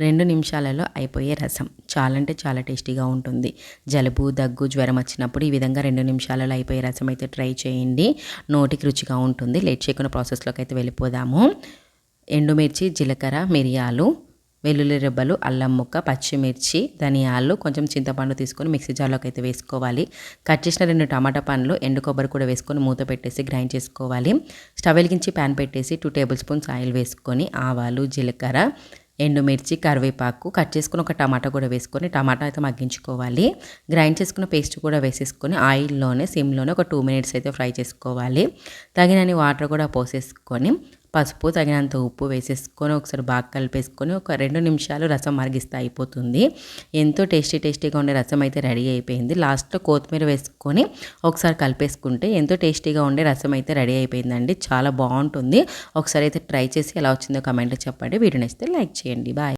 రెండు నిమిషాలలో అయిపోయే రసం. చాలా అంటే చాలా టేస్టీగా ఉంటుంది. జలుబు దగ్గు జ్వరం వచ్చినప్పుడు ఈ విధంగా రెండు నిమిషాలలో అయిపోయే రసం అయితే ట్రై చేయండి. నోటికి రుచిగా ఉంటుంది. లేట్ చేయకుండా ప్రాసెస్లోకి అయితే వెళ్ళిపోదాము. ఎండుమిర్చి జీలకర్ర మిరియాలు వెల్లుల్లి రెబ్బలు అల్లం ముక్క పచ్చిమిర్చి ధనియాలు కొంచెం చింతపండు తీసుకొని మిక్సీ జార్లోకి అయితే వేసుకోవాలి. కట్ చేసిన రెండు టమాటా పండ్లు ఎండు కొబ్బరి కూడా వేసుకొని మూత పెట్టేసి గ్రైండ్ చేసుకోవాలి. స్టవ్ వెలిగించి ప్యాన్ పెట్టేసి టూ టేబుల్ స్పూన్స్ ఆయిల్ వేసుకొని ఆవాలు జీలకర్ర ఎండుమిర్చి కరివేపాకు కట్ చేసుకుని ఒక టమాటా కూడా వేసుకొని టమాటా అయితే మగ్గించుకోవాలి. గ్రైండ్ చేసుకున్న పేస్ట్ కూడా వేసేసుకొని ఆయిల్లోనే సిమ్లోనే ఒక టూ మినిట్స్ అయితే ఫ్రై చేసుకోవాలి. తగినన్ని వాటర్ కూడా పోసేసుకొని పసుపు తగినంత ఉప్పు వేసేసుకొని ఒకసారి బాగా కలిపేసుకొని ఒక రెండు నిమిషాలు రసం మరిగిస్తే అయిపోతుంది. ఎంతో టేస్టీ టేస్టీగా ఉండే రసం అయితే రెడీ అయిపోయింది. లాస్ట్లో కొత్తిమీర వేసుకొని ఒకసారి కలిపేసుకుంటే ఎంతో టేస్టీగా ఉండే రసం అయితే రెడీ అయిపోయిందండి. చాలా బాగుంటుంది. ఒకసారి అయితే ట్రై చేసి ఎలా వచ్చిందో కమెంట్లో చెప్పండి. వీడియో నచ్చితే లైక్ చేయండి. బాయ్